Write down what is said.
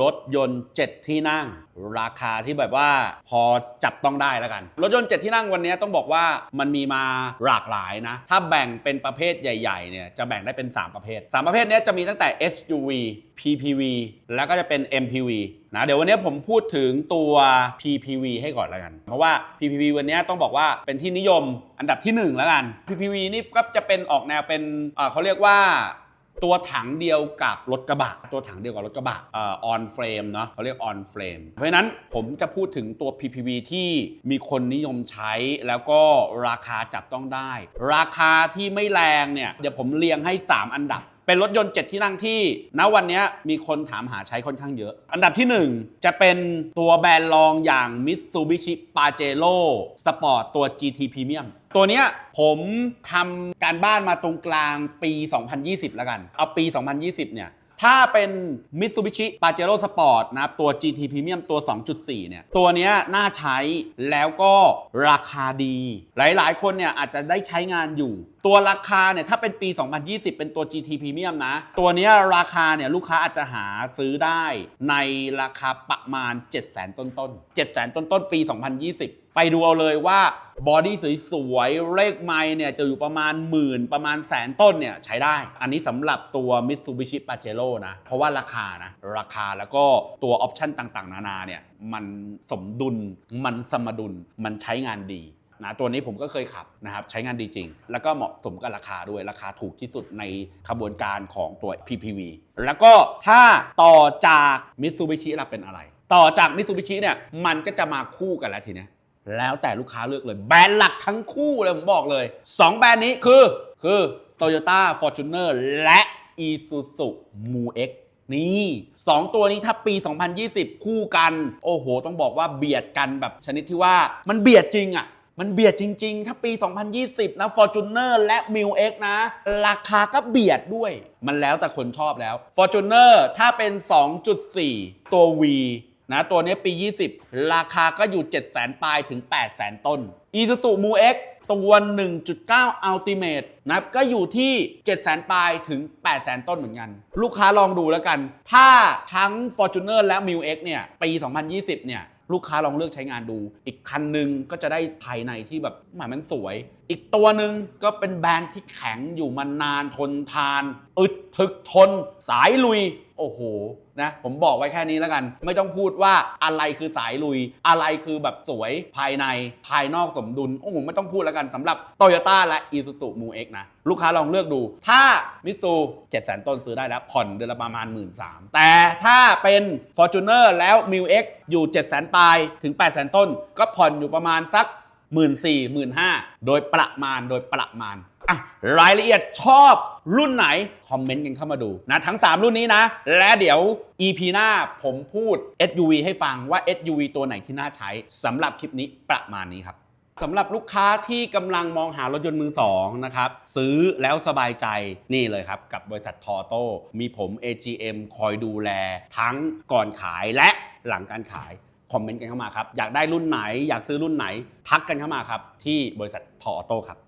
รถยนต์ 7 ที่นั่ง ราคาที่แบบว่าพอจับต้องได้แล้วกัน รถยนต์ 7 ที่นั่งวันนี้ต้องบอกว่ามันมีมาหลากหลายนะ ถ้าแบ่งเป็นประเภทใหญ่ๆเนี่ยจะแบ่งได้เป็น 3 ประเภท 3 ประเภทนี้จะมีตั้งแต่ SUV PPV แล้วก็จะเป็น MPV นะเดี๋ยววันนี้ผมพูดถึงตัว PPV ให้ก่อนแล้วกัน เพราะว่า PPV วันนี้ต้องบอกว่าเป็นที่นิยมอันดับที่ 1 แล้วกัน PPV นี่ก็จะเป็นออกแนวเป็นเขาเรียกว่า ตัวถังเดียวกับรถกระบะ ตัวถังเดียวกับรถกระบะเอ่อนเฟรมเนาะเขาเรียกออนเฟรมเพราะฉะนั้นผมจะพูดถึงตัว PPV ที่มีคนนิยมใช้แล้วก็ราคาจับต้องได้ ราคาที่ไม่แรงเนี่ย เดี๋ยวผมเรียงให้ 3 อันดับ เป็นรถยนต์ 7 ที่นั่งที่ณวันนี้มีคนถามหาใช้ค่อนข้างเยอะ อันดับที่ 1 จะเป็นตัวแบรนด์รองอย่าง Mitsubishi Pajero Sport ตัว GT Premium ตัวเนี้ยผมทำการบ้านมาตรงกลางปี 2020 แล้วกัน เอาปี 2020 เนี่ย ถ้าเป็น Mitsubishi Pajero Sport นะครับ ตัว GT Premium ตัว 2.4 เนี่ย ตัวนี้น่าใช้แล้วก็ราคาดี หลายๆ คนเนี่ยอาจจะได้ใช้งานอยู่ ตัวราคาเนี่ยถ้าเป็นปี 2020 เป็นตัว GT Premium นะ ตัวนี้ราคาเนี่ยลูกค้าอาจจะหาซื้อได้ในราคาประมาณ 700,000 ต้นๆ700,000 ต้นๆปี 2020 ไปดูเอาเลยว่าบอดี้สวยๆเลขไมล์เนี่ยจะอยู่ประมาณหมื่นประมาณแสนต้นเนี่ยใช้ได้ อันนี้สำหรับตัว Mitsubishi Pajero นะ เพราะว่าราคานะ ราคาแล้วก็ตัวออปชันต่างๆ นานาเนี่ยมันสมดุลมันสมดุลมันใช้งานดีนะตัวนี้ผมก็เคยขับนะครับใช้งานดีจริง แล้วก็เหมาะสมกับราคาด้วยราคาถูกที่สุดในขบวนการของตัว PPV แล้วก็ถ้าต่อจาก Mitsubishi ล่ะเป็นอะไร ต่อจาก Mitsubishi เนี่ยมันก็จะมาคู่กันแล้วทีเนี้ย แล้วแต่ลูกค้าเลือกเลย แบรนด์หลักทั้งคู่เลยผมบอกเลย 2 แบรนด์นี้คือ คือ Toyota Fortuner และ Isuzu Mu X นี่ 2 ตัวนี้ถ้าปี 2020 คู่กัน โอ้โห ต้องบอกว่าเบียดกันแบบชนิดที่ว่ามันเบียดจริงอะ่ะมันเบียดจริง ๆ ถ้าปี 2020 นะ Fortuner และ m i l X นะ ราคาก็เบียดด้วย มันแล้วแต่คนชอบแล้ว Fortuner ถ้าเป็น 2.4 ตัว V นะตัวนี้ปี 20 ราคาก็อยู่ 7 0 0 0 0ปลายถึง 8 0 0 0 0ต้น Isuzu Mu X ตัว1.9 Ultimate นับก็อยู่ที่ 7 0 0 0 0ปลายถึง 8 0 0 0 0 ต้นเหมือนกัน ลูกค้าลองดูแล้วกัน ถ้าทั้ง Fortuner และ m i l X เนี่ย ปี 2020 เนี่ย ลูกค้าลองเลือกใช้งานดู อีกคันหนึ่งก็จะได้ภายในที่แบบหมายมันสวย อีกตัวหนึ่งก็เป็นแบรนด์ที่แข็งอยู่มานานทนทาน อึดถึกทน สายลุย โอ้โหนะผมบอกไว้แค่นี้แล้วกัน ไม่ต้องพูดว่าอะไรคือสายลุย อะไรคือแบบสวยภายในภายนอกสมดุล โอ้โหไม่ต้องพูดแล้วกันสำหรับ Toyota และ Isuzu Mu X นะ ลูกค้าลองเลือกดู ถ้ามิสู7 0 0 0 0ต้นซื้อได้แล้ว ผ่อนเดือนละประมาณ 1 3ื่นแต่ถ้าเป็น Fortuner แล้ว m i l X อยู่7 0 0 0 0ปลายถึง 8 0 0 0 0 ต้น ก็ผ่อนอยู่ประมาณสัก หมื่นสี่หมื่นห้าโดยประมาณโดยประมาณอะรายละเอียดชอบรุ่นไหน คอมเมนต์กันเข้ามาดูนะทั้ง 3 รุ่นนี้นะ และเดี๋ยว EP หน้าผมพูด SUV ให้ฟังว่า SUV ตัวไหนที่น่าใช้สำหรับคลิปนี้ประมาณนี้ครับสำหรับลูกค้าที่กำลังมองหารถยนต์มือสองนะครับซื้อแล้วสบายใจนี่เลยครับ กับบริษัททอโต้มีผม AGM คอยดูแลทั้งก่อนขายและหลังการขาย คอมเมนต์กันเข้ามาครับ อยากได้รุ่นไหน อยากซื้อรุ่นไหน ทักกันเข้ามาครับ ที่บริษัททอโต้ครับ